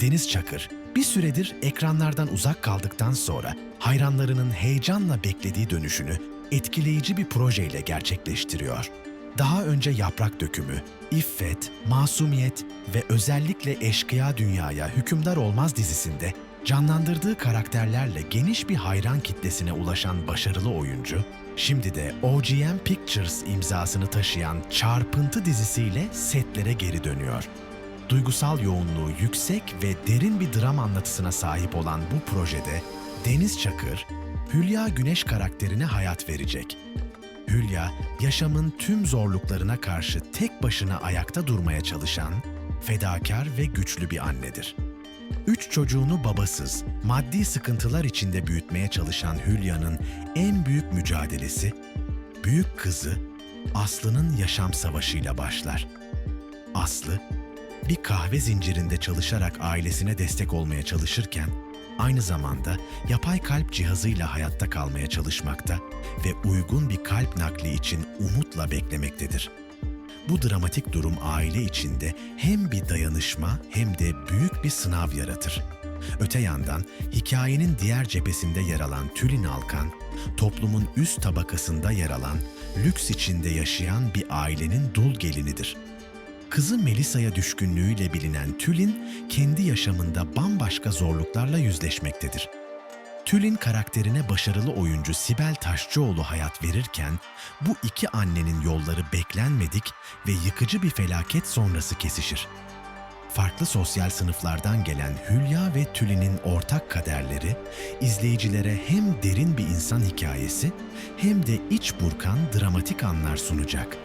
Deniz Çakır bir süredir ekranlardan uzak kaldıktan sonra hayranlarının heyecanla beklediği dönüşünü etkileyici bir projeyle gerçekleştiriyor. Daha önce Yaprak Dökümü, İffet, Masumiyet ve özellikle Eşkıya Dünyaya Hükümdar Olmaz dizisinde canlandırdığı karakterlerle geniş bir hayran kitlesine ulaşan başarılı oyuncu, şimdi de OGM Pictures imzasını taşıyan Çarpıntı dizisiyle setlere geri dönüyor. Duygusal yoğunluğu yüksek ve derin bir dram anlatısına sahip olan bu projede Deniz Çakır, Hülya Güneş karakterine hayat verecek. Hülya, yaşamın tüm zorluklarına karşı tek başına ayakta durmaya çalışan, fedakar ve güçlü bir annedir. Üç çocuğunu babasız, maddi sıkıntılar içinde büyütmeye çalışan Hülya'nın en büyük mücadelesi, büyük kızı Aslı'nın yaşam savaşıyla başlar. Aslı, bir kahve zincirinde çalışarak ailesine destek olmaya çalışırken, aynı zamanda yapay kalp cihazıyla hayatta kalmaya çalışmakta ve uygun bir kalp nakli için umutla beklemektedir. Bu dramatik durum aile içinde hem bir dayanışma hem de büyük bir sınav yaratır. Öte yandan hikayenin diğer cephesinde yer alan Tülin Alkan, toplumun üst tabakasında yer alan, lüks içinde yaşayan bir ailenin dul gelinidir. Kızı Melisa'ya düşkünlüğüyle bilinen Tülin, kendi yaşamında bambaşka zorluklarla yüzleşmektedir. Tülin karakterine başarılı oyuncu Sibel Taşçıoğlu hayat verirken, bu iki annenin yolları beklenmedik ve yıkıcı bir felaket sonrası kesişir. Farklı sosyal sınıflardan gelen Hülya ve Tülin'in ortak kaderleri, izleyicilere hem derin bir insan hikayesi hem de iç burkan dramatik anlar sunacak.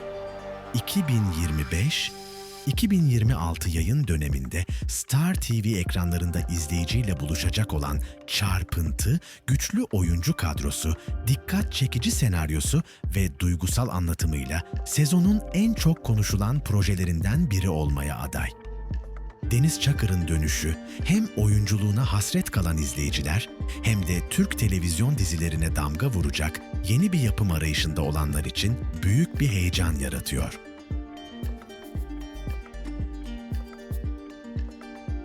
2025 2026 yayın döneminde Star TV ekranlarında izleyiciyle buluşacak olan çarpıntı, güçlü oyuncu kadrosu, dikkat çekici senaryosu ve duygusal anlatımıyla sezonun en çok konuşulan projelerinden biri olmaya aday. Deniz Çakır'ın dönüşü hem oyunculuğuna hasret kalan izleyiciler hem de Türk televizyon dizilerine damga vuracak yeni bir yapım arayışında olanlar için büyük bir heyecan yaratıyor.